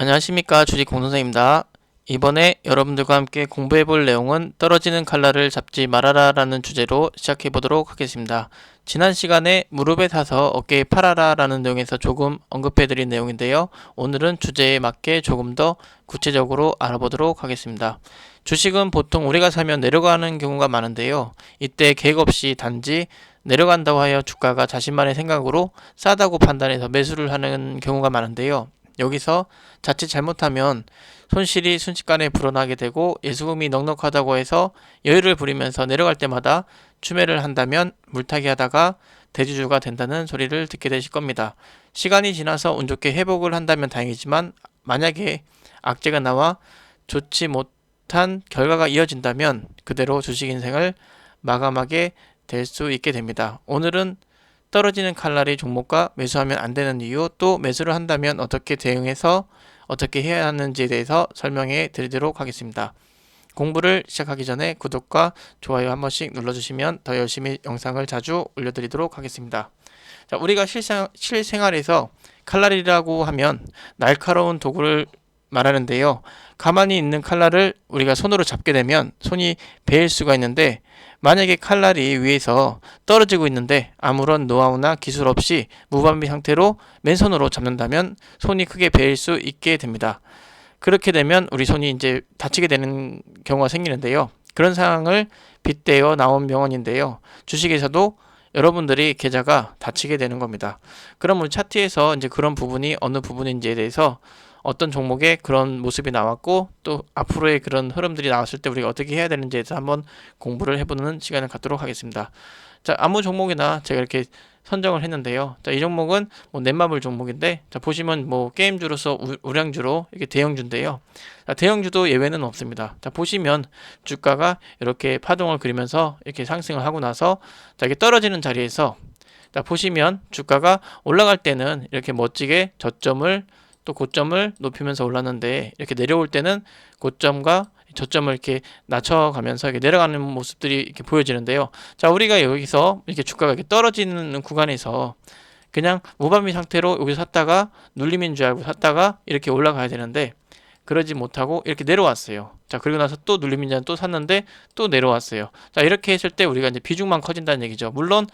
안녕하십니까 주식 공선생입니다. 이번에 여러분들과 함께 공부해 볼 내용은 떨어지는 칼날을 잡지 말아라 라는 주제로 시작해 보도록 하겠습니다. 지난 시간에 무릎에 타서 어깨에 팔아라 라는 내용에서 조금 언급해 드린 내용인데요. 오늘은 주제에 맞게 조금 더 구체적으로 알아보도록 하겠습니다. 주식은 보통 우리가 사면 내려가는 경우가 많은데요. 이때 계획 없이 단지 내려간다고 하여 주가가 자신만의 생각으로 싸다고 판단해서 매수를 하는 경우가 많은데요. 여기서 자칫 잘못하면 손실이 순식간에 불어나게 되고 예수금이 넉넉하다고 해서 여유를 부리면서 내려갈 때마다 추매를 한다면 물타기 하다가 대주주가 된다는 소리를 듣게 되실 겁니다. 시간이 지나서 운 좋게 회복을 한다면 다행이지만 만약에 악재가 나와 좋지 못한 결과가 이어진다면 그대로 주식 인생을 마감하게 될 수 있게 됩니다. 오늘은 떨어지는 칼날이 종목과 매수하면 안 되는 이유 또 매수를 한다면 어떻게 대응해서 어떻게 해야 하는지에 대해서 설명해 드리도록 하겠습니다. 공부를 시작하기 전에 구독과 좋아요 한 번씩 눌러주시면 더 열심히 영상을 자주 올려드리도록 하겠습니다. 자, 우리가 실생, 실생활에서 칼날이라고 하면 날카로운 도구를 말하는데요. 가만히 있는 칼날을 우리가 손으로 잡게 되면 손이 베일 수가 있는데 만약에 칼날이 위에서 떨어지고 있는데 아무런 노하우나 기술 없이 무방비 상태로 맨손으로 잡는다면 손이 크게 베일 수 있게 됩니다. 그렇게 되면 우리 손이 이제 다치게 되는 경우가 생기는데요. 그런 상황을 빗대어 나온 명언인데요. 주식에서도 여러분들이 계좌가 다치게 되는 겁니다. 그럼 우리 차트에서 이제 그런 부분이 어느 부분인지에 대해서 어떤 종목에 그런 모습이 나왔고 또 앞으로의 그런 흐름들이 나왔을 때 우리가 어떻게 해야 되는지에 대해서 한번 공부를 해보는 시간을 갖도록 하겠습니다. 자, 아무 종목이나 제가 이렇게 선정을 했는데요. 자, 이 종목은 뭐 넷마블 종목인데, 자, 보시면 뭐 게임주로서 우, 량주로 이렇게 대형주인데요. 자, 대형주도 예외는 없습니다. 자, 보시면 주가가 이렇게 파동을 그리면서 이렇게 상승을 하고 나서 자, 이게 떨어지는 자리에서 자, 보시면 주가가 올라갈 때는 이렇게 멋지게 저점을 또 고점을 높이면서 올랐는데 이렇게 내려올 때는 고점과 저점을 이렇게 낮춰가면서 이렇게 내려가는 모습들이 이렇게 보여지는데요. 자, 우리가 여기서 이렇게 주가가 이렇게 떨어지는 구간에서 그냥 무반비 상태로 여기서 샀다가 눌림인 줄 알고 샀다가 이렇게 올라가야 되는데 그러지 못하고 이렇게 내려왔어요. 자, 그리고 나서 또 눌림인 줄또 샀는데 또 내려왔어요. 자, 이렇게 했을 때 우리가 이제 비중만 커진다는 얘기죠. 물론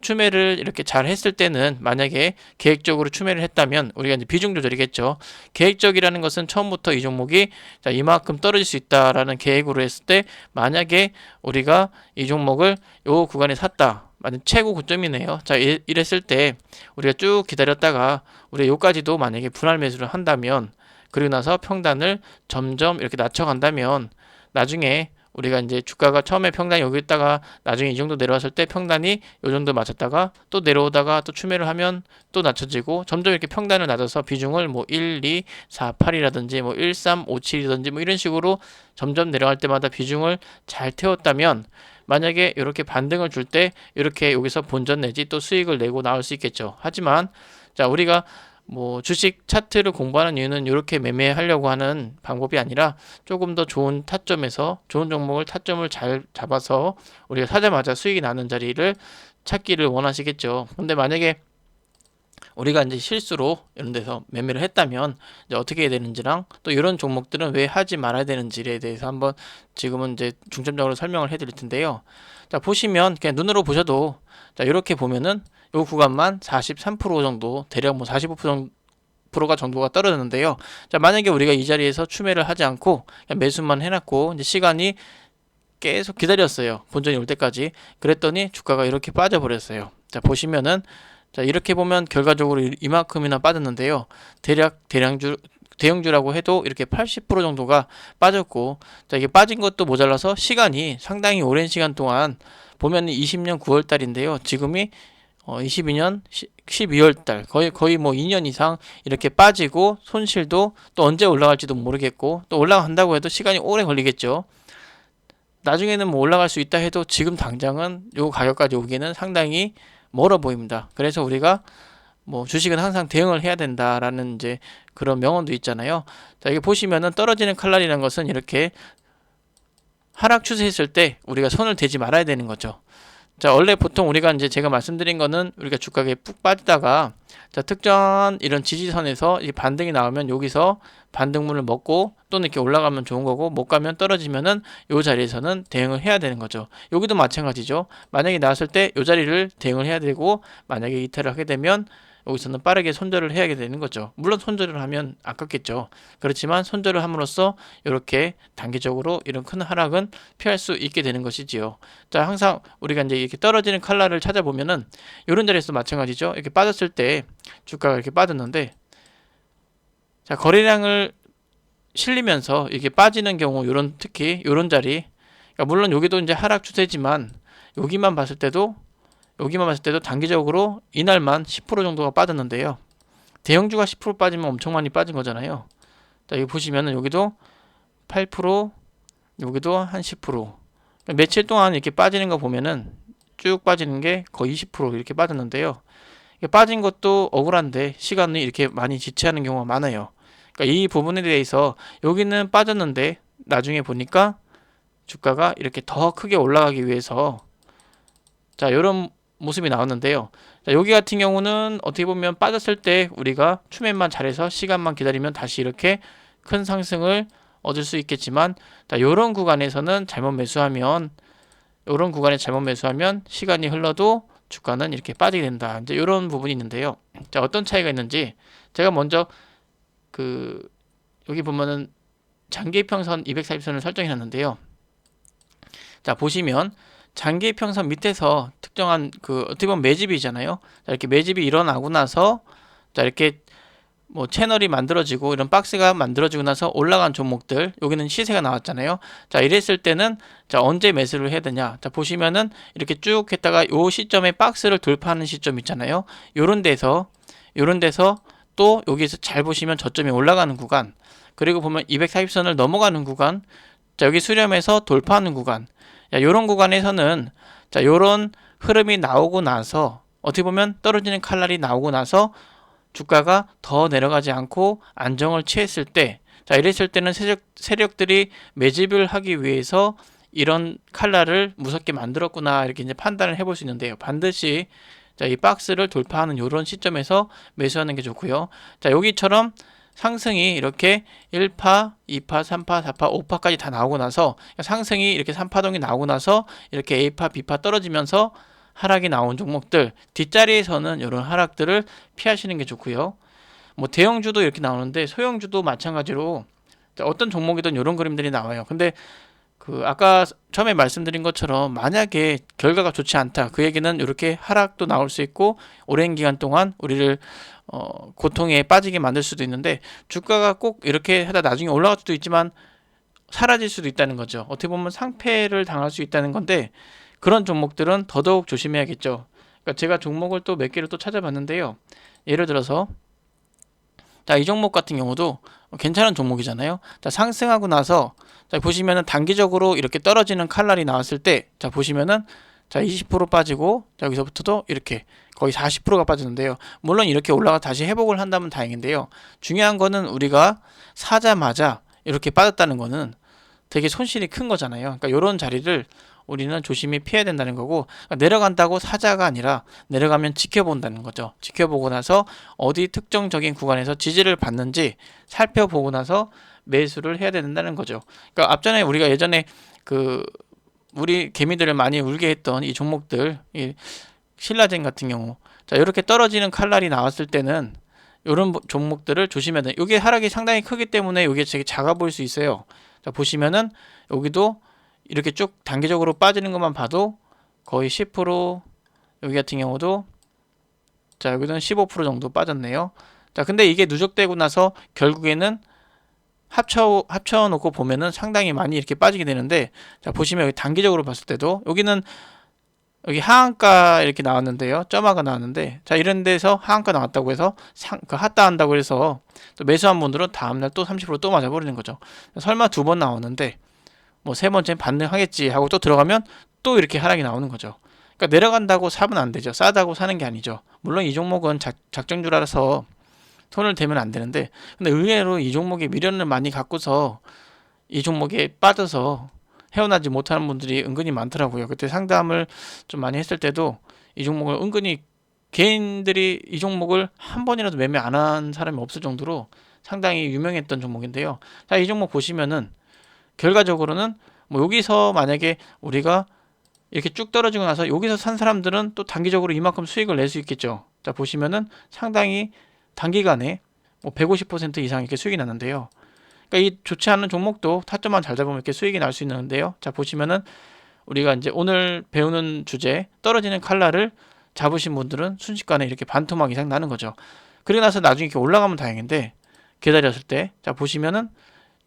추매를 이렇게 잘 했을 때는 만약에 계획적으로 추매를 했다면 우리가 이제 비중 조절이겠죠. 계획적이라는 것은 처음부터 이 종목이 자 이만큼 떨어질 수 있다라는 계획으로 했을 때 만약에 우리가 이 종목을 요 구간에 샀다. 만약 최고 고점이네요. 자 이랬을 때 우리가 쭉 기다렸다가 우리가 요까지도 만약에 분할 매수를 한다면 그리고 나서 평단을 점점 이렇게 낮춰 간다면 나중에 우리가 이제 주가가 처음에 평단이 여기 있다가 나중에 이 정도 내려왔을 때 평단이 이 정도 맞췄다가 또 내려오다가 또 추매를 하면 또 낮춰지고 점점 이렇게 평단을 낮아서 비중을 뭐 1, 2, 4, 8이라든지 뭐 1, 3, 5, 7이든지 뭐 이런 식으로 점점 내려갈 때마다 비중을 잘 태웠다면 만약에 이렇게 반등을 줄 때 이렇게 여기서 본전 내지 또 수익을 내고 나올 수 있겠죠. 하지만 자 우리가 뭐 주식 차트를 공부하는 이유는 이렇게 매매하려고 하는 방법이 아니라 조금 더 좋은 타점에서 좋은 종목을 타점을 잘 잡아서 우리가 사자마자 수익이 나는 자리를 찾기를 원하시겠죠. 근데 만약에 우리가 이제 실수로 이런 데서 매매를 했다면 이제 어떻게 해야 되는지랑 또 이런 종목들은 왜 하지 말아야 되는지에 대해서 한번 지금은 이제 중점적으로 설명을 해드릴 텐데요. 자 보시면 그냥 눈으로 보셔도 자 이렇게 보면은 요 구간만 43% 정도 대략 뭐 45%가 정도가 떨어졌는데요. 자 만약에 우리가 이 자리에서 추매를 하지 않고 매수만 해놨고 이제 시간이 계속 기다렸어요. 본전이 올 때까지. 그랬더니 주가가 이렇게 빠져버렸어요. 자 보시면은 자 이렇게 보면 결과적으로 이만큼이나 빠졌는데요. 대략 대량주 대형주라고 해도 이렇게 80% 정도가 빠졌고 자 이게 빠진 것도 모자라서 시간이 상당히 오랜 시간 동안 보면 20년 9월 달인데요. 지금이 어 22년 12월 달 거의 거의 뭐 2년 이상 이렇게 빠지고 손실도 또 언제 올라갈지도 모르겠고 또 올라간다고 해도 시간이 오래 걸리겠죠. 나중에는 뭐 올라갈 수 있다 해도 지금 당장은 요 가격까지 오기는 상당히 멀어 보입니다. 그래서 우리가 뭐 주식은 항상 대응을 해야 된다라는 이제 그런 명언도 있잖아요. 자, 이게 보시면은 떨어지는 칼날이라는 것은 이렇게 하락 추세 했을 때 우리가 손을 대지 말아야 되는 거죠. 자, 원래 보통 우리가 이제 제가 말씀드린 거는 우리가 주가에 푹 빠지다가 자, 특정한 이런 지지선에서 이 반등이 나오면 여기서 반등분을 먹고 또는 이렇게 올라가면 좋은 거고 못 가면 떨어지면은 요 자리에서는 대응을 해야 되는 거죠. 여기도 마찬가지죠. 만약에 나왔을 때 요 자리를 대응을 해야 되고 만약에 이탈을 하게 되면 여기서는 빠르게 손절을 해야 되는 거죠. 물론 손절을 하면 아깝겠죠. 그렇지만 손절을 함으로써 이렇게 단기적으로 이런 큰 하락은 피할 수 있게 되는 것이지요. 자, 항상 우리가 이제 이렇게 떨어지는 칼날을 찾아보면은 이런 자리에서 마찬가지죠. 이렇게 빠졌을 때 주가가 이렇게 빠졌는데 자, 거래량을 실리면서 이게 빠지는 경우 이런 특히 이런 자리 그러니까 물론 여기도 이제 하락 추세지만 여기만 봤을 때도 여기만 봤을 때도 단기적으로 이날만 10% 정도가 빠졌는데요. 대형주가 10% 빠지면 엄청 많이 빠진 거잖아요. 자, 여기 보시면은 여기도 8% 여기도 한 10% 며칠 동안 이렇게 빠지는 거 보면은 쭉 빠지는 게 거의 20% 이렇게 빠졌는데요. 빠진 것도 억울한데 시간이 이렇게 많이 지체하는 경우가 많아요. 그러니까 이 부분에 대해서 여기는 빠졌는데 나중에 보니까 주가가 이렇게 더 크게 올라가기 위해서 자 이런 모습이 나왔는데요. 자, 여기 같은 경우는 어떻게 보면 빠졌을 때 우리가 추매만 잘해서 시간만 기다리면 다시 이렇게 큰 상승을 얻을 수 있겠지만 자, 이런 구간에서는 잘못 매수하면 이런 구간에 잘못 매수하면 시간이 흘러도 주가는 이렇게 빠지게 된다. 이제 이런 부분이 있는데요. 자, 어떤 차이가 있는지 제가 먼저 그 여기 보면은 장기 평선 240선을 설정해 놨는데요. 자, 보시면 장기 평선 밑에서 특정한 그 어떻게 보면 매집이잖아요. 자, 이렇게 매집이 일어나고 나서 자, 이렇게 뭐 채널이 만들어지고 이런 박스가 만들어지고 나서 올라간 종목들 여기는 시세가 나왔잖아요. 자, 이랬을 때는 자, 언제 매수를 해야 되냐? 자, 보시면은 이렇게 쭉 했다가 요 시점에 박스를 돌파하는 시점 있잖아요. 요런 데서 요런 데서 또 여기서 잘 보시면 저점이 올라가는 구간 그리고 보면 240선을 넘어가는 구간 자, 여기 수렴해서 돌파하는 구간 자, 요런 구간에서는 자, 요런 흐름이 나오고 나서 어떻게 보면 떨어지는 칼날이 나오고 나서 주가가 더 내려가지 않고 안정을 취했을 때, 자, 이랬을 때는 세력, 세력들이 매집을 하기 위해서 이런 칼날을 무섭게 만들었구나, 이렇게 이제 판단을 해볼 수 있는데요. 반드시 자, 이 박스를 돌파하는 이런 시점에서 매수하는 게 좋고요. 자, 여기처럼 상승이 이렇게 1파, 2파, 3파, 4파, 5파까지 다 나오고 나서 상승이 이렇게 3파동이 나오고 나서 이렇게 A파, B파 떨어지면서 하락이 나온 종목들 뒷자리에서는 이런 하락들을 피하시는 게 좋고요. 뭐 대형주도 이렇게 나오는데 소형주도 마찬가지로 어떤 종목이든 이런 그림들이 나와요. 근데 그 아까 처음에 말씀드린 것처럼 만약에 결과가 좋지 않다. 그 얘기는 이렇게 하락도 나올 수 있고 오랜 기간 동안 우리를 어, 고통에 빠지게 만들 수도 있는데 주가가 꼭 이렇게 하다 나중에 올라갈 수도 있지만 사라질 수도 있다는 거죠. 어떻게 보면 상패를 당할 수 있다는 건데 그런 종목들은 더더욱 조심해야겠죠. 그러니까 제가 종목을 또 몇 개를 또 찾아봤는데요. 예를 들어서 자, 이 종목 같은 경우도 괜찮은 종목이잖아요. 자, 상승하고 나서 자, 보시면은 단기적으로 이렇게 떨어지는 칼날이 나왔을 때 자, 보시면은 자, 20% 빠지고 자, 여기서부터도 이렇게 거의 40%가 빠지는데요. 물론 이렇게 올라가 다시 회복을 한다면 다행인데요. 중요한 거는 우리가 사자마자 이렇게 빠졌다는 거는 되게 손실이 큰 거잖아요. 그러니까 이런 자리를 우리는 조심히 피해야 된다는 거고 그러니까 내려간다고 사자가 아니라 내려가면 지켜본다는 거죠. 지켜보고 나서 어디 특정적인 구간에서 지지를 받는지 살펴보고 나서 매수를 해야 된다는 거죠. 그러니까 앞전에 우리가 예전에 그 우리 개미들을 많이 울게 했던 이 종목들 이 신라젠 같은 경우 자 이렇게 떨어지는 칼날이 나왔을 때는 이런 종목들을 조심해야 돼. 이게 하락이 상당히 크기 때문에 이게 되게 작아 보일 수 있어요. 자 보시면은 여기도 이렇게 쭉 단기적으로 빠지는 것만 봐도 거의 10% 여기 같은 경우도 자 여기는 15% 정도 빠졌네요. 자 근데 이게 누적되고 나서 결국에는 합쳐 합쳐 놓고 보면은 상당히 많이 이렇게 빠지게 되는데 자 보시면 여기 단기적으로 봤을 때도 여기는 여기 하한가 이렇게 나왔는데요. 점화가 나왔는데 자 이런 데서 하한가 나왔다고 해서 상, 그 핫다 한다고 해서 또 매수한 분들은 다음날 또 30%또 맞아버리는 거죠. 설마 두 번 나오는데 뭐 세 번째는 반등하겠지 하고 또 들어가면 또 이렇게 하락이 나오는 거죠. 그러니까 내려간다고 사면 안 되죠. 싸다고 사는 게 아니죠. 물론 이 종목은 작, 작정주라서 손을 대면 안 되는데 근데 의외로 이 종목에 미련을 많이 갖고서 이 종목에 빠져서 헤어나지 못하는 분들이 은근히 많더라고요. 그때 상담을 좀 많이 했을 때도 이 종목을 은근히 개인들이 이 종목을 한 번이라도 매매 안 한 사람이 없을 정도로 상당히 유명했던 종목인데요. 자, 이 종목 보시면은 결과적으로는 뭐 여기서 만약에 우리가 이렇게 쭉 떨어지고 나서 여기서 산 사람들은 또 단기적으로 이만큼 수익을 낼 수 있겠죠. 자, 보시면은 상당히 단기간에 뭐 150% 이상 이렇게 수익이 났는데요. 그러니까 이 좋지 않은 종목도 타점만 잘 잡으면 이렇게 수익이 날 수 있는데요. 자, 보시면은 우리가 이제 오늘 배우는 주제 떨어지는 칼날을 잡으신 분들은 순식간에 이렇게 반토막 이상 나는 거죠. 그리고 나서 나중에 이렇게 올라가면 다행인데 기다렸을 때 자 보시면은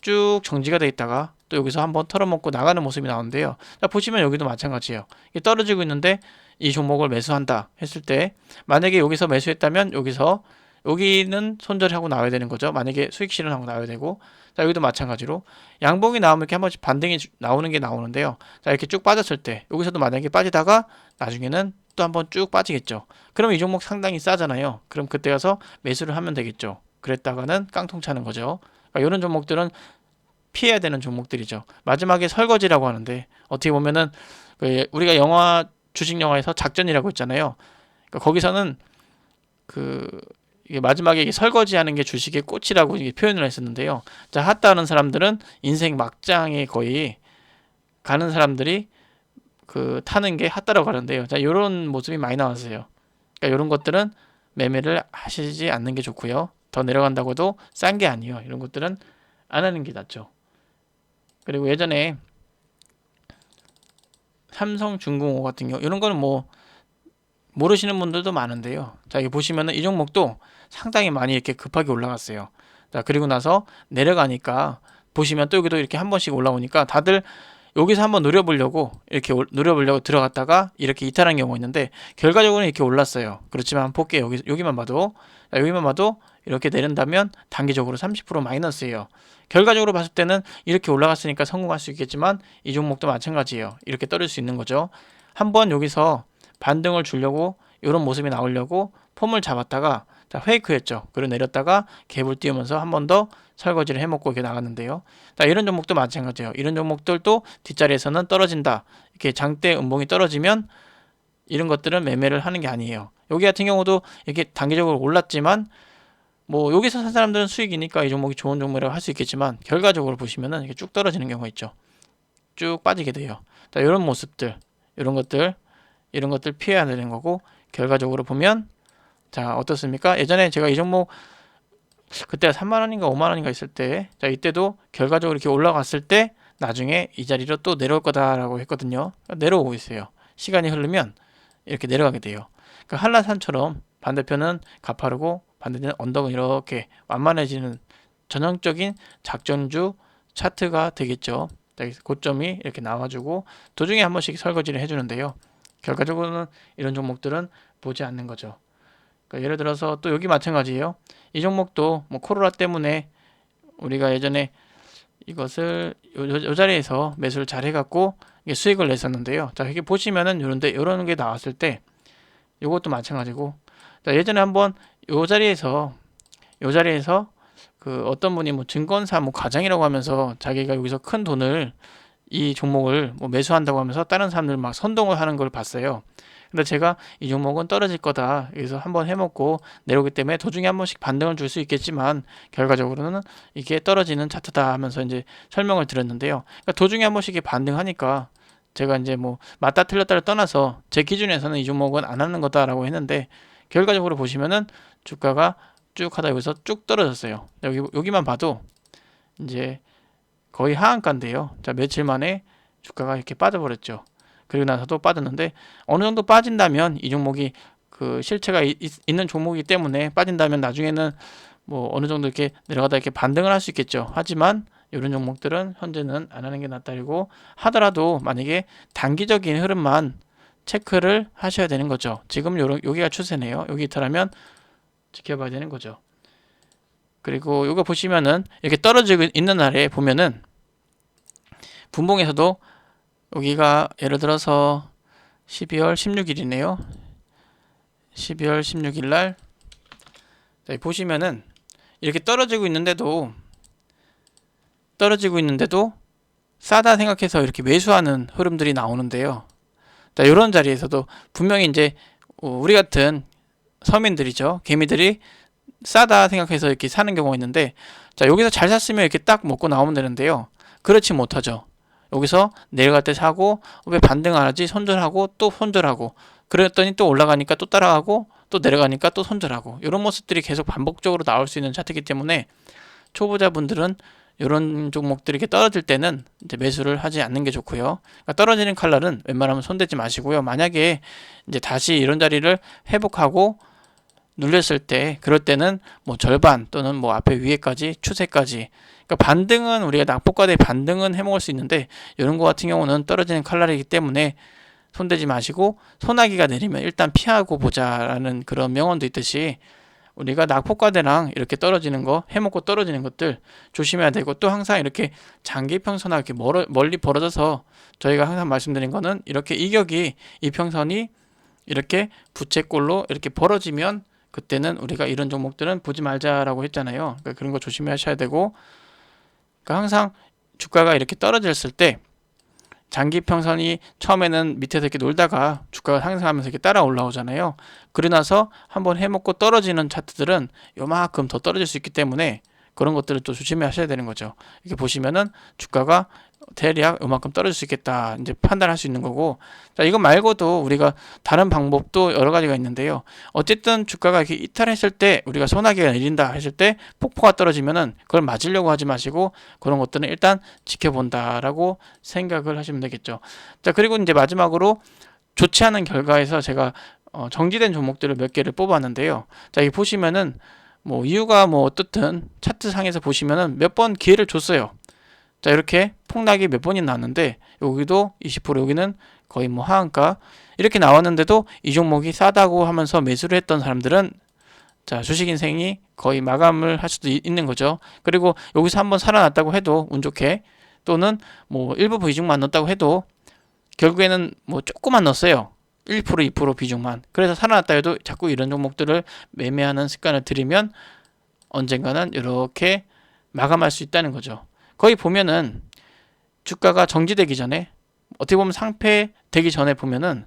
쭉 정지가 돼 있다가 또 여기서 한번 털어먹고 나가는 모습이 나오는데요. 자 보시면 여기도 마찬가지예요. 떨어지고 있는데 이 종목을 매수한다 했을 때 만약에 여기서 매수했다면 여기서 여기는 손절하고 나와야 되는 거죠. 만약에 수익 실현하고 나와야 되고 자 여기도 마찬가지로 양봉이 나오면 이렇게 한 번씩 반등이 주- 나오는 게 나오는데요. 자 이렇게 쭉 빠졌을 때 여기서도 만약에 빠지다가 나중에는 또 한번 쭉 빠지겠죠. 그럼 이 종목 상당히 싸잖아요. 그럼 그때 가서 매수를 하면 되겠죠. 그랬다가는 깡통 차는 거죠. 그러니까 이런 종목들은 피해야 되는 종목들이죠. 마지막에 설거지라고 하는데 어떻게 보면은 그 우리가 영화 주식 영화에서 작전이라고 있잖아요. 그러니까 거기서는 그 마지막에 이게 설거지하는 게 주식의 꽃이라고 표현을 했었는데요. 자, 핫다는 사람들은 인생 막장에 거의 가는 사람들이 그 타는 게 핫다라고 하는데요. 자, 이런 모습이 많이 나왔어요. 그러니까 이런 것들은 매매를 하시지 않는 게 좋고요. 더 내려간다고도 싼 게 아니에요. 이런 것들은 안 하는 게 낫죠. 그리고 예전에 삼성중공업 같은 경우 이런 거는 뭐 모르시는 분들도 많은데요. 자, 여기 보시면은 이 종목도 상당히 많이 이렇게 급하게 올라갔어요. 자, 그리고 나서 내려가니까 보시면 또 여기도 이렇게 한 번씩 올라오니까 다들 여기서 한번 노려보려고 이렇게 올- 노려보려고 들어갔다가 이렇게 이탈한 경우가 있는데 결과적으로는 이렇게 올랐어요. 그렇지만 볼게요. 여기 여기만 봐도 자, 여기만 봐도 이렇게 내린다면 단기적으로 30% 마이너스예요. 결과적으로 봤을 때는 이렇게 올라갔으니까 성공할 수 있겠지만 이 종목도 마찬가지예요. 이렇게 떨어질 수 있는 거죠. 한번 여기서 반등을 주려고 이런 모습이 나오려고 폼을 잡았다가 자, 페이크였죠. 그리고 내렸다가 갭을 띄우면서 한 번 더 설거지를 해먹고 이렇게 나갔는데요. 자, 이런 종목도 마찬가지예요. 이런 종목들도 뒷자리에서는 떨어진다. 이렇게 장대 음봉이 떨어지면 이런 것들은 매매를 하는 게 아니에요. 여기 같은 경우도 이렇게 단기적으로 올랐지만 뭐 여기서 산 사람들은 수익이니까 이 종목이 좋은 종목이라고 할 수 있겠지만 결과적으로 보시면은 이렇게 쭉 떨어지는 경우가 있죠. 쭉 빠지게 돼요. 자, 이런 모습들, 이런 것들, 이런 것들 피해야 되는 거고 결과적으로 보면 자 어떻습니까? 예전에 제가 이 종목 그때가 3만 원인가 5만 원인가 있을 때, 자 이때도 결과적으로 이렇게 올라갔을 때 나중에 이 자리로 또 내려올 거다라고 했거든요. 내려오고 있어요. 시간이 흐르면 이렇게 내려가게 돼요. 그 한라산처럼 반대편은 가파르고 반대편 언덕은 이렇게 완만해지는 전형적인 작전주 차트가 되겠죠. 고점이 이렇게 나와주고 도중에 한 번씩 설거지를 해주는데요. 결과적으로는 이런 종목들은 보지 않는 거죠. 그러니까 예를 들어서 또 여기 마찬가지예요. 이 종목도 뭐 코로나 때문에 우리가 예전에 이것을 요, 자리에서 매수를 잘 해갖고 이게 수익을 냈었는데요. 자 여기 보시면은 요런데 요런 게 나왔을 때 요것도 마찬가지고 자 예전에 한번 요 자리에서 요 자리에서 그 어떤 분이 뭐 증권사 뭐 과장이라고 하면서 자기가 여기서 큰 돈을 이 종목을 뭐 매수한다고 하면서 다른 사람들 막 선동을 하는 걸 봤어요. 근데 제가 이 종목은 떨어질 거다. 그래서 한번 해먹고 내려오기 때문에 도중에 한 번씩 반등을 줄 수 있겠지만 결과적으로는 이게 떨어지는 차트다 하면서 이제 설명을 드렸는데요. 그러니까 도중에 한 번씩 반등하니까 제가 이제 뭐 맞다 틀렸다를 떠나서 제 기준에서는 이 종목은 안 하는 거다라고 했는데 결과적으로 보시면은 주가가 쭉 하다 여기서 쭉 떨어졌어요. 여기 여기만 봐도 이제 거의 하한가인데요. 자 며칠 만에 주가가 이렇게 빠져버렸죠. 그리고 나서도 빠졌는데 어느 정도 빠진다면 이 종목이 그 실체가 이- 있, 있는 종목이기 때문에 빠진다면 나중에는 뭐 어느 정도 이렇게 내려가다 이렇게 반등을 할 수 있겠죠. 하지만 이런 종목들은 현재는 안 하는 게 낫다리고 하더라도 만약에 단기적인 흐름만 체크를 하셔야 되는 거죠. 지금 요런 여기가 추세네요. 여기 이탈하면 지켜봐야 되는 거죠. 그리고 이거 보시면은 이렇게 떨어지고 있는 날에 보면은 분봉에서도 여기가 예를 들어서 12월 16일이네요. 12월 16일 날 자, 보시면은 이렇게 떨어지고 있는데도 떨어지고 있는데도 싸다 생각해서 이렇게 매수하는 흐름들이 나오는데요. 자, 이런 자리에서도 분명히 이제 어, 우리 같은 서민들이죠. 개미들이 싸다 생각해서 이렇게 사는 경우가 있는데 자, 여기서 잘 샀으면 이렇게 딱 먹고 나오면 되는데요. 그렇지 못하죠. 여기서 내려갈 때 사고 왜 반등 안 하지? 손절하고 또 손절하고 그랬더니 또 올라가니까 또 따라가고 또 내려가니까 또 손절하고 이런 모습들이 계속 반복적으로 나올 수 있는 차트이기 때문에 초보자분들은 이런 종목들이 이렇게 떨어질 때는 이제 매수를 하지 않는 게 좋고요. 그러니까 떨어지는 칼날은 웬만하면 손대지 마시고요. 만약에 이제 다시 이런 자리를 회복하고 눌렸을 때 그럴 때는 뭐 절반 또는 뭐 앞에 위에까지 추세까지 그러니까 반등은 우리가 낙폭과 대 반등은 해먹을 수 있는데 이런 거 같은 경우는 떨어지는 칼날이기 때문에 손대지 마시고 소나기가 내리면 일단 피하고 보자라는 그런 명언도 있듯이 우리가 낙폭과대랑 이렇게 떨어지는 거 해먹고 떨어지는 것들 조심해야 되고 또 항상 이렇게 장기평선하고 이렇게 멀어, 멀리 벌어져서 저희가 항상 말씀드린 거는 이렇게 이격이 이평선이 이렇게 부채꼴로 이렇게 벌어지면 그때는 우리가 이런 종목들은 보지 말자라고 했잖아요. 그러니까 그런 거 조심하셔야 되고 그러니까 항상 주가가 이렇게 떨어졌을 때 장기 평선이 처음에는 밑에서 이렇게 놀다가 주가가 상승하면서 이렇게 따라 올라오잖아요. 그러고 나서 한번 해먹고 떨어지는 차트들은 요만큼 더 떨어질 수 있기 때문에 그런 것들을 또 조심하셔야 되는 거죠. 이렇게 보시면은 주가가 대략 요만큼 떨어질 수 있겠다. 이제 판단할 수 있는 거고. 자 이거 말고도 우리가 다른 방법도 여러 가지가 있는데요. 어쨌든 주가가 이렇게 이탈했을 때 우리가 소나기가 내린다 했을 때 폭포가 떨어지면은 그걸 맞으려고 하지 마시고 그런 것들은 일단 지켜본다라고 생각을 하시면 되겠죠. 자 그리고 이제 마지막으로 좋지 않은 결과에서 제가 어, 정지된 종목들을 몇 개를 뽑았는데요. 자 여기 보시면은 뭐 이유가 뭐 어떻든 차트 상에서 보시면은 몇 번 기회를 줬어요 자 이렇게 폭락이 몇 번이 나왔는데 여기도 20% 여기는 거의 뭐 하한가 이렇게 나왔는데도 이 종목이 싸다고 하면서 매수를 했던 사람들은 자 주식 인생이 거의 마감을 할 수도 있는 거죠. 그리고 여기서 한번 살아났다고 해도 운 좋게 또는 뭐 일부 비중만 넣었다고 해도 결국에는 뭐 조금만 넣었어요. 1% 2% 비중만. 그래서 살아났다 해도 자꾸 이런 종목들을 매매하는 습관을 들이면 언젠가는 이렇게 마감할 수 있다는 거죠. 거의 보면은 주가가 정지되기 전에 어떻게 보면 상패되기 전에 보면은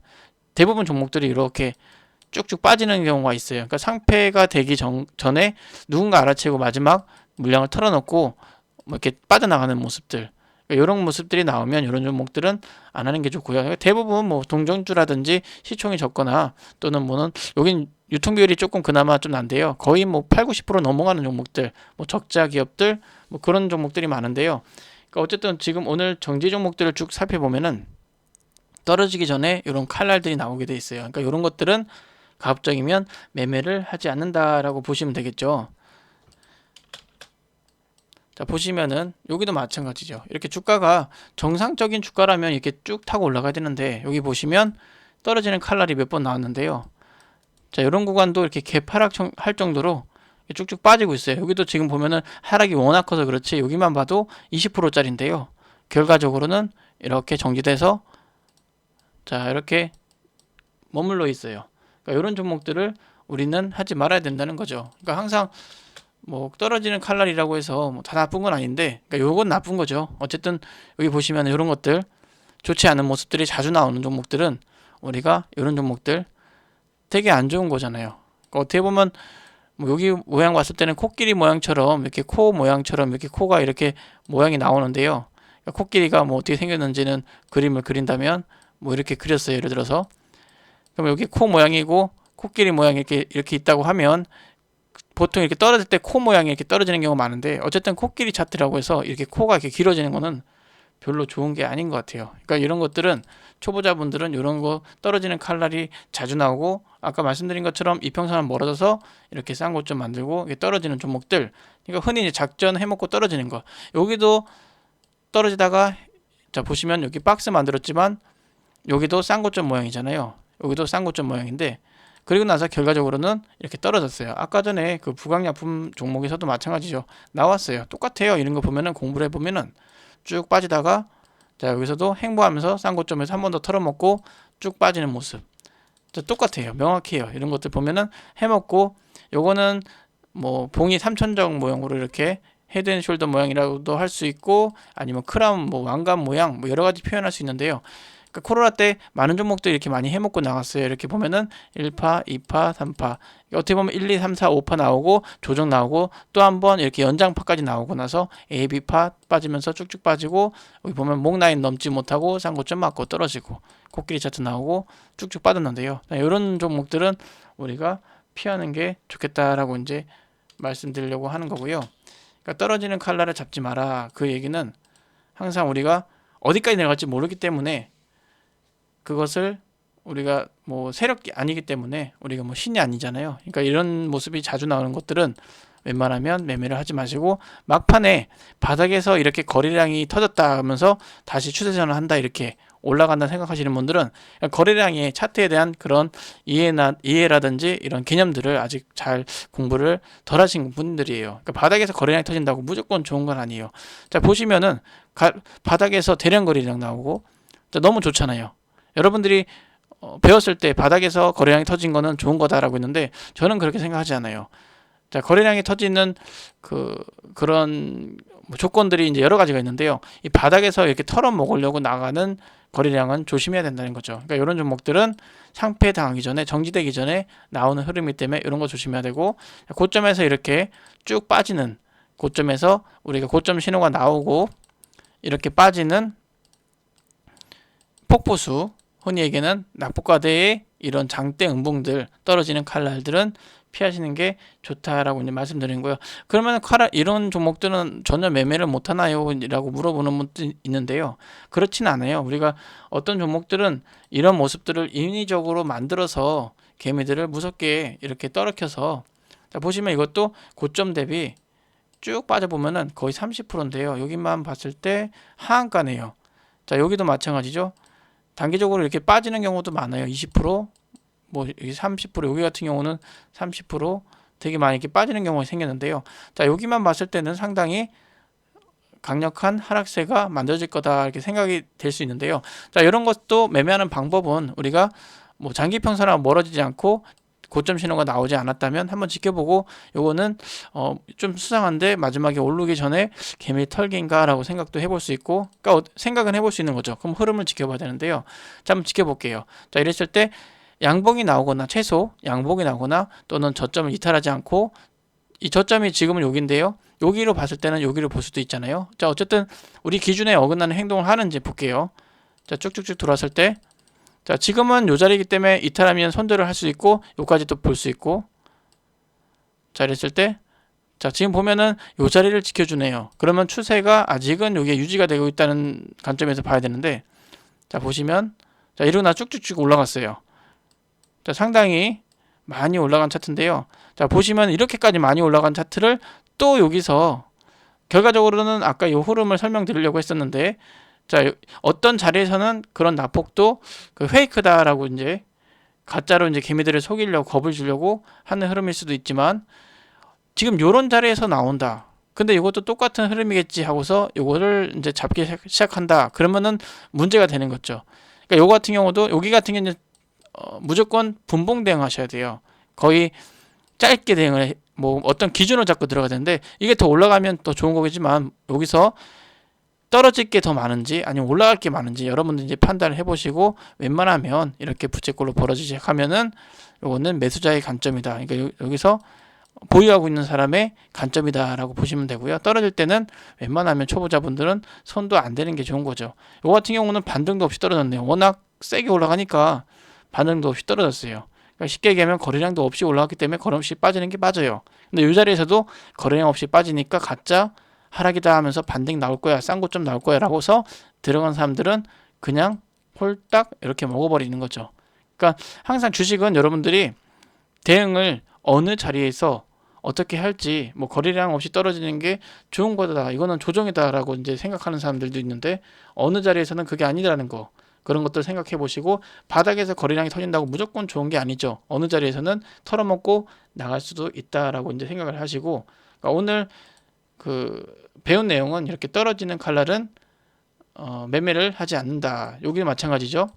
대부분 종목들이 이렇게 쭉쭉 빠지는 경우가 있어요. 그러니까 상패가 되기 전, 전에 누군가 알아채고 마지막 물량을 털어놓고 뭐 이렇게 빠져나가는 모습들. 그러니까 이런 모습들이 나오면 이런 종목들은 안 하는 게 좋고요. 그러니까 대부분 뭐 동정주라든지 시총이 적거나 또는 뭐는 여긴 유통 비율이 조금 그나마 좀 난데요. 거의 뭐 8, 90% 넘어가는 종목들, 뭐 적자 기업들, 뭐 그런 종목들이 많은데요. 그러니까 어쨌든 지금 오늘 정지 종목들을 쭉 살펴보면은 떨어지기 전에 이런 칼날들이 나오게 돼 있어요. 그러니까 이런 것들은 가급적이면 매매를 하지 않는다라고 보시면 되겠죠. 자 보시면은 여기도 마찬가지죠. 이렇게 주가가 정상적인 주가라면 이렇게 쭉 타고 올라가야 되는데 여기 보시면 떨어지는 칼날이 몇 번 나왔는데요. 자 이런 구간도 이렇게 개파락 할 정도로 쭉쭉 빠지고 있어요. 여기도 지금 보면은 하락이 워낙 커서 그렇지 여기만 봐도 20%짜리인데요. 결과적으로는 이렇게 정지돼서 자 이렇게 머물러 있어요. 그러니까 이런 종목들을 우리는 하지 말아야 된다는 거죠. 그러니까 항상 뭐 떨어지는 칼날이라고 해서 뭐 다 나쁜 건 아닌데 그러니까 요건 나쁜 거죠. 어쨌든 여기 보시면 이런 것들 좋지 않은 모습들이 자주 나오는 종목들은 우리가 이런 종목들 되게 안 좋은 거잖아요. 그러니까 어떻게 보면 뭐 여기 모양 봤을 때는 코끼리 모양처럼 이렇게 코 모양처럼 이렇게 코가 이렇게 모양이 나오는데요. 그러니까 코끼리가 뭐 어떻게 생겼는지는 그림을 그린다면 뭐 이렇게 그렸어요. 예를 들어서 그럼 여기 코 모양이고 코끼리 모양이 이렇게 이렇게 있다고 하면 보통 이렇게 떨어질 때 코 모양이 이렇게 떨어지는 경우가 많은데 어쨌든 코끼리 차트라고 해서 이렇게 코가 이렇게 길어지는 거는 별로 좋은 게 아닌 것 같아요. 그러니까 이런 것들은 초보자분들은 이런 거 떨어지는 칼날이 자주 나오고 아까 말씀드린 것처럼 이평선을 멀어져서 이렇게 싼 곳 좀 만들고 떨어지는 종목들 그러니까 흔히 이제 작전 해먹고 떨어지는 거 여기도 떨어지다가 자 보시면 여기 박스 만들었지만 여기도 쌍고점 모양이잖아요 여기도 쌍고점 모양인데 그리고 나서 결과적으로는 이렇게 떨어졌어요 아까 전에 그 부강약품 종목에서도 마찬가지죠 나왔어요 똑같아요 이런 거 보면은 공부를 해보면은 쭉 빠지다가 자 여기서도 행보하면서 쌍고점에서 한 번 더 털어먹고 쭉 빠지는 모습 똑같아요. 명확해요. 이런 것들 보면은 해먹고 요거는 뭐 봉이 삼천정 모형으로 이렇게 헤드앤숄더 모양이라고도 할 수 있고 아니면 크라운 뭐 왕관 모양 뭐 여러 가지 표현할 수 있는데요. 그러니까 코로나 때 많은 종목들 이렇게 많이 해먹고 나갔어요. 이렇게 보면은 1파, 2파, 3파. 어떻게 보면 1, 2, 3, 4, 5파 나오고 조정 나오고 또 한 번 이렇게 연장파까지 나오고 나서 A, B파 빠지면서 쭉쭉 빠지고 여기 보면 목 라인 넘지 못하고 상고점 맞고 떨어지고 코끼리 차트 나오고 쭉쭉 빠졌는데요. 이런 종목들은 우리가 피하는 게 좋겠다라고 이제 말씀드리려고 하는 거고요. 그러니까 떨어지는 칼날을 잡지 마라. 그 얘기는 항상 우리가 어디까지 내려갈지 모르기 때문에 그것을 우리가 뭐 세력이 아니기 때문에 우리가 뭐 신이 아니잖아요. 그러니까 이런 모습이 자주 나오는 것들은 웬만하면 매매를 하지 마시고 막판에 바닥에서 이렇게 거래량이 터졌다 하면서 다시 추세전을 한다 이렇게 올라간다 생각하시는 분들은 거래량의 차트에 대한 그런 이해나 이해라든지 이런 개념들을 아직 잘 공부를 덜 하신 분들이에요. 그러니까 바닥에서 거래량이 터진다고 무조건 좋은 건 아니에요. 자 보시면은 가, 바닥에서 대량 거래량 나오고 자, 너무 좋잖아요. 여러분들이 어, 배웠을 때 바닥에서 거래량이 터진 거는 좋은 거다라고 했는데 저는 그렇게 생각하지 않아요. 자, 거래량이 터지는 그 그런 뭐 조건들이 이제 여러 가지가 있는데요. 이 바닥에서 이렇게 털어 먹으려고 나가는 거래량은 조심해야 된다는 거죠. 그러니까 이런 종목들은 상패 당하기 전에 정지되기 전에 나오는 흐름이 때문에 이런 거 조심해야 되고 고점에서 이렇게 쭉 빠지는 고점에서 우리가 고점 신호가 나오고 이렇게 빠지는 폭포수 얘기하는 낙폭과대의 이런 장대 음봉들 떨어지는 칼날들은 피하시는 게 좋다라고 이제 말씀드린 거예요. 그러면 칼날 이런 종목들은 전혀 매매를 못 하나요?라고 물어보는 분도 있는데요. 그렇진 않아요. 우리가 어떤 종목들은 이런 모습들을 인위적으로 만들어서 개미들을 무섭게 이렇게 떨어켜서 자, 보시면 이것도 고점 대비 쭉 빠져보면은 거의 30%인데요. 여기만 봤을 때 하한가네요. 자, 여기도 마찬가지죠. 단기적으로 이렇게 빠지는 경우도 많아요. 20%, 뭐 30%, 여기 같은 경우는 30% 되게 많이 이렇게 빠지는 경우가 생겼는데요. 자, 여기만 봤을 때는 상당히 강력한 하락세가 만들어질 거다 이렇게 생각이 될 수 있는데요. 자, 이런 것도 매매하는 방법은 우리가 뭐 장기 평선하고 멀어지지 않고 고점 신호가 나오지 않았다면 한번 지켜보고 요거는 어 좀 수상한데 마지막에 오르기 전에 개미 털기인가라고 생각도 해볼 수 있고 그러니까 생각은 해볼 수 있는 거죠. 그럼 흐름을 지켜봐야 되는데요. 자 한번 지켜볼게요. 자 이랬을 때 양봉이 나오거나 최소 양봉이 나오거나 또는 저점을 이탈하지 않고 이 저점이 지금은 여기인데요. 여기로 봤을 때는 여기를 볼 수도 있잖아요. 자 어쨌든 우리 기준에 어긋나는 행동을 하는지 볼게요. 자 쭉쭉쭉 들어왔을 때 자, 지금은 요 자리이기 때문에 이탈하면 손절을 할 수 있고 요까지도 볼수 있고 자, 이랬을 때 자, 지금 보면은 요 자리를 지켜주네요. 그러면 추세가 아직은 요게 유지가 되고 있다는 관점에서 봐야 되는데 자, 보시면 자, 이러나 쭉쭉쭉 올라갔어요. 자, 상당히 많이 올라간 차트인데요. 자, 보시면 이렇게까지 많이 올라간 차트를 또 여기서 결과적으로는 아까 요 흐름을 설명드리려고 했었는데 자, 어떤 자리에서는 그런 낙폭도 그 페이크다라고 이제 가짜로 이제 개미들을 속이려고 겁을 주려고 하는 흐름일 수도 있지만 지금 요런 자리에서 나온다. 근데 이것도 똑같은 흐름이겠지 하고서 요거를 이제 잡기 시작한다. 그러면은 문제가 되는 거죠. 그러니까 요 같은 경우도 여기 같은 경우는 어, 무조건 분봉 대응하셔야 돼요. 거의 짧게 대응을 해, 뭐 어떤 기준을 잡고 들어가야 되는데 이게 더 올라가면 더 좋은 거겠지만 여기서 떨어질 게 더 많은지 아니면 올라갈 게 많은지 여러분들 이제 판단을 해보시고 웬만하면 이렇게 부채꼴로 벌어지기 시작하면은 요거는 매수자의 관점이다. 그러니까 여기서 보유하고 있는 사람의 관점이다라고 보시면 되고요. 떨어질 때는 웬만하면 초보자분들은 손도 안 대는 게 좋은 거죠. 요 같은 경우는 반등도 없이 떨어졌네요. 워낙 세게 올라가니까 반등도 없이 떨어졌어요. 그러니까 쉽게 얘기하면 거래량도 없이 올라갔기 때문에 거래 없이 빠지는 게 맞아요. 근데 이 자리에서도 거래량 없이 빠지니까 가짜 하락이다 하면서 반등 나올 거야, 싼것좀 나올 거야 라고서 들어간 사람들은 그냥 홀딱 이렇게 먹어버리는 거죠. 그러니까 항상 주식은 여러분들이 대응을 어느 자리에서 어떻게 할지 뭐 거래량 없이 떨어지는 게 좋은 거다. 이거는 조정이다라고 이제 생각하는 사람들도 있는데 어느 자리에서는 그게 아니라는 거. 그런 것들 생각해 보시고 바닥에서 거래량이 터진다고 무조건 좋은 게 아니죠. 어느 자리에서는 털어먹고 나갈 수도 있다라고 이제 생각을 하시고 그러니까 오늘 그 배운 내용은 이렇게 떨어지는 칼날은 어, 매매를 하지 않는다. 여기는 마찬가지죠.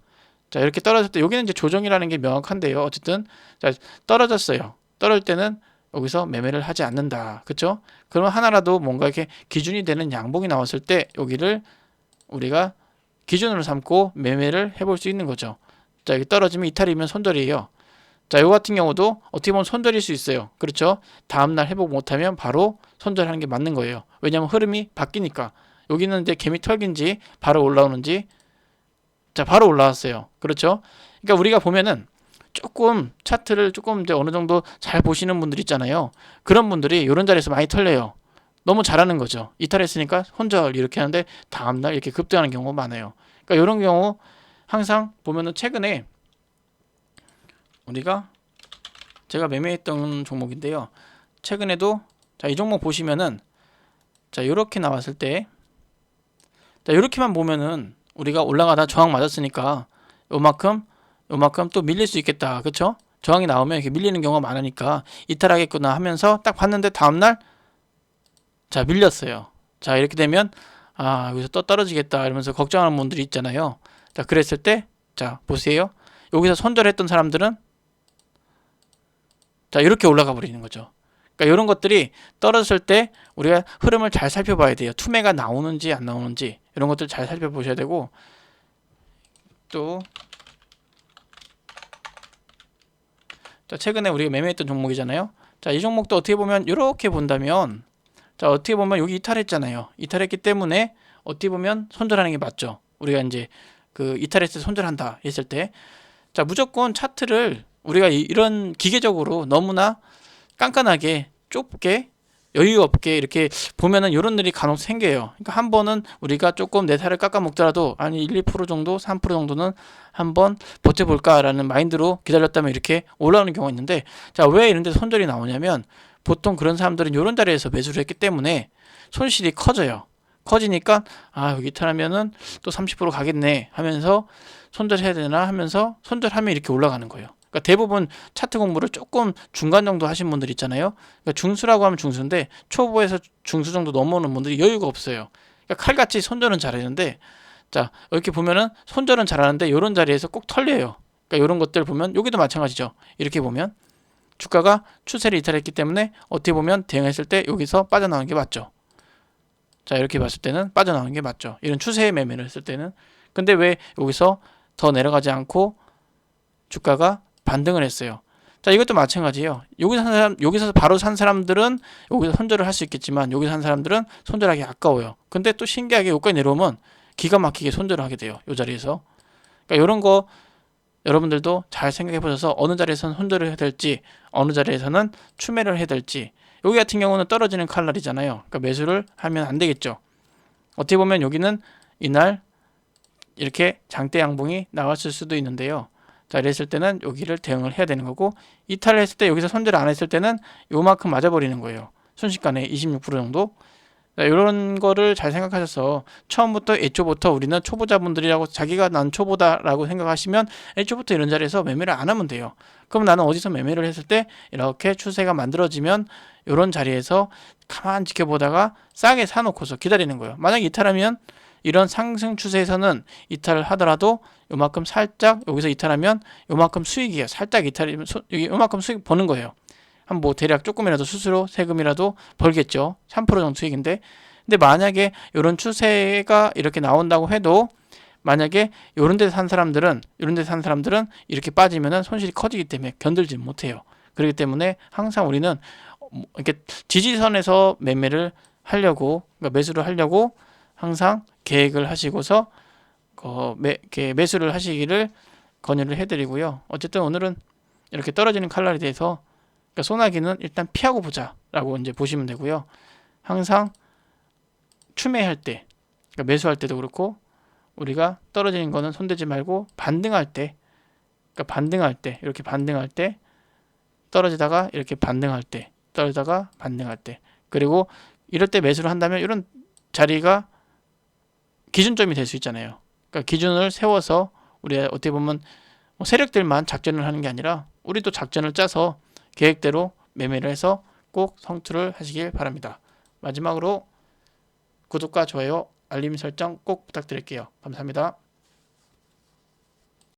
자 이렇게 떨어졌을 때 여기는 이제 조정이라는 게 명확한데요. 어쨌든 자 떨어졌어요. 떨어질 때는 여기서 매매를 하지 않는다. 그쵸? 그러면 하나라도 뭔가 이렇게 기준이 되는 양봉이 나왔을 때 여기를 우리가 기준으로 삼고 매매를 해볼 수 있는 거죠. 자, 여기 떨어지면 이탈이면 손절이에요. 자, 요 같은 경우도 어떻게 보면 손절일 수 있어요. 그렇죠? 다음날 회복 못하면 바로 손절하는 게 맞는 거예요. 왜냐하면 흐름이 바뀌니까. 여기는 이제 개미 털긴지 바로 올라오는지 자, 바로 올라왔어요. 그렇죠? 그러니까 우리가 보면은 조금 차트를 조금 이제 어느 정도 잘 보시는 분들 있잖아요. 그런 분들이 이런 자리에서 많이 털려요. 너무 잘하는 거죠. 이탈했으니까 손절 이렇게 하는데 다음날 이렇게 급등하는 경우가 많아요. 그러니까 이런 경우 항상 보면은 최근에 우리가 제가 매매했던 종목인데요. 최근에도 자, 이 종목 보시면은 자, 이렇게 나왔을 때 자, 이렇게만 보면은 우리가 올라가다 저항 맞았으니까 요만큼 요만큼 또 밀릴 수 있겠다. 그렇죠? 저항이 나오면 이렇게 밀리는 경우가 많으니까 이탈하겠구나 하면서 딱 봤는데 다음 날 자, 밀렸어요. 자, 이렇게 되면 아, 여기서 또 떨어지겠다 이러면서 걱정하는 분들이 있잖아요. 자, 그랬을 때 자, 보세요. 여기서 손절했던 사람들은 자, 이렇게 올라가 버리는 거죠. 그러니까 이런 것들이 떨어졌을 때 우리가 흐름을 잘 살펴봐야 돼요. 투매가 나오는지 안 나오는지 이런 것들 잘 살펴보셔야 되고 또 자, 최근에 우리가 매매했던 종목이잖아요. 자, 이 종목도 어떻게 보면 이렇게 본다면 자, 어떻게 보면 여기 이탈했잖아요. 이탈했기 때문에 어떻게 보면 손절하는 게 맞죠. 우리가 이제 그 이탈했을 때 손절한다 했을 때 자, 무조건 차트를 우리가 이- 이런 기계적으로 너무나 깐깐하게 좁게 여유 없게 이렇게 보면은 이런 일이 간혹 생겨요. 그러니까 한 번은 우리가 조금 내 살을 깎아 먹더라도 아니 1, 2% 정도, 3% 정도는 한번 버텨볼까라는 마인드로 기다렸다면 이렇게 올라오는 경우가 있는데 자 왜 이런 데 손절이 나오냐면 보통 그런 사람들은 이런 자리에서 매수를 했기 때문에 손실이 커져요. 커지니까 아 여기 이탈하면은 또 30% 가겠네 하면서 손절해야 되나 하면서 손절하면 이렇게 올라가는 거예요. 그러니까 대부분 차트 공부를 조금 중간 정도 하신 분들 있잖아요. 그러니까 중수라고 하면 중수인데 초보에서 중수 정도 넘어오는 분들이 여유가 없어요. 그러니까 칼같이 손절은 잘하는데 자 이렇게 보면은 손절은 잘하는데 이런 자리에서 꼭 털려요. 그러니까 이런 것들 보면 여기도 마찬가지죠. 이렇게 보면 주가가 추세를 이탈했기 때문에 어떻게 보면 대응했을 때 여기서 빠져나오는 게 맞죠. 자 이렇게 봤을 때는 빠져나오는 게 맞죠. 이런 추세의 매매를 했을 때는 근데 왜 여기서 더 내려가지 않고 주가가 반등을 했어요. 자 이것도 마찬가지예요. 여기서 산 사람 여기서 바로 산 사람들은 여기서 손절을 할 수 있겠지만 여기서 산 사람들은 손절하기 아까워요. 근데 또 신기하게 여기까지 내려오면 기가 막히게 손절을 하게 돼요. 이 자리에서. 그러니까 이런 거 여러분들도 잘 생각해 보셔서 어느 자리에서는 손절을 해야 될지 어느 자리에서는 추매를 해야 될지 여기 같은 경우는 떨어지는 칼날이잖아요. 그러니까 매수를 하면 안 되겠죠. 어떻게 보면 여기는 이날 이렇게 장대 양봉이 나왔을 수도 있는데요. 자, 이랬을 때는 여기를 대응을 해야 되는 거고 이탈을 했을 때 여기서 손절 안 했을 때는 요만큼 맞아버리는 거예요. 순식간에 26% 정도. 자, 이런 거를 잘 생각하셔서 처음부터 애초부터 우리는 초보자분들이라고 자기가 난 초보다라고 생각하시면 애초부터 이런 자리에서 매매를 안 하면 돼요. 그럼 나는 어디서 매매를 했을 때 이렇게 추세가 만들어지면 이런 자리에서 가만 지켜보다가 싸게 사놓고서 기다리는 거예요. 만약 이탈하면 이런 상승 추세에서는 이탈을 하더라도 요만큼 살짝 여기서 이탈하면 요만큼 수익이에요. 살짝 이탈이면 소- 요만큼 수익 버는 거예요. 한 뭐 대략 조금이라도 수수료 세금이라도 벌겠죠. 3% 정도 수익인데. 근데 만약에 이런 추세가 이렇게 나온다고 해도 만약에 이런 데서 산 사람들은 이런 데서 산 사람들은 이렇게 빠지면은 손실이 커지기 때문에 견딜지 못해요. 그렇기 때문에 항상 우리는 뭐 이렇게 지지선에서 매매를 하려고 그러니까 매수를 하려고 항상 계획을 하시고서 어, 매, 이렇게 매수를 하시기를 권유를 해드리고요. 어쨌든 오늘은 이렇게 떨어지는 칼날에 대해서 그러니까 소나기는 일단 피하고 보자라고 이제 보시면 되고요. 항상 추매할 때, 그러니까 매수할 때도 그렇고 우리가 떨어지는 거는 손대지 말고 반등할 때, 그러니까 반등할 때 이렇게 반등할 때 떨어지다가 이렇게 반등할 때 떨어지다가 반등할 때 그리고 이럴 때 매수를 한다면 이런 자리가 기준점이 될 수 있잖아요. 그러니까 기준을 세워서 우리 어떻게 보면 뭐 세력들만 작전을 하는 게 아니라 우리도 작전을 짜서 계획대로 매매를 해서 꼭 성투를 하시길 바랍니다. 마지막으로 구독과 좋아요, 알림 설정 꼭 부탁드릴게요. 감사합니다.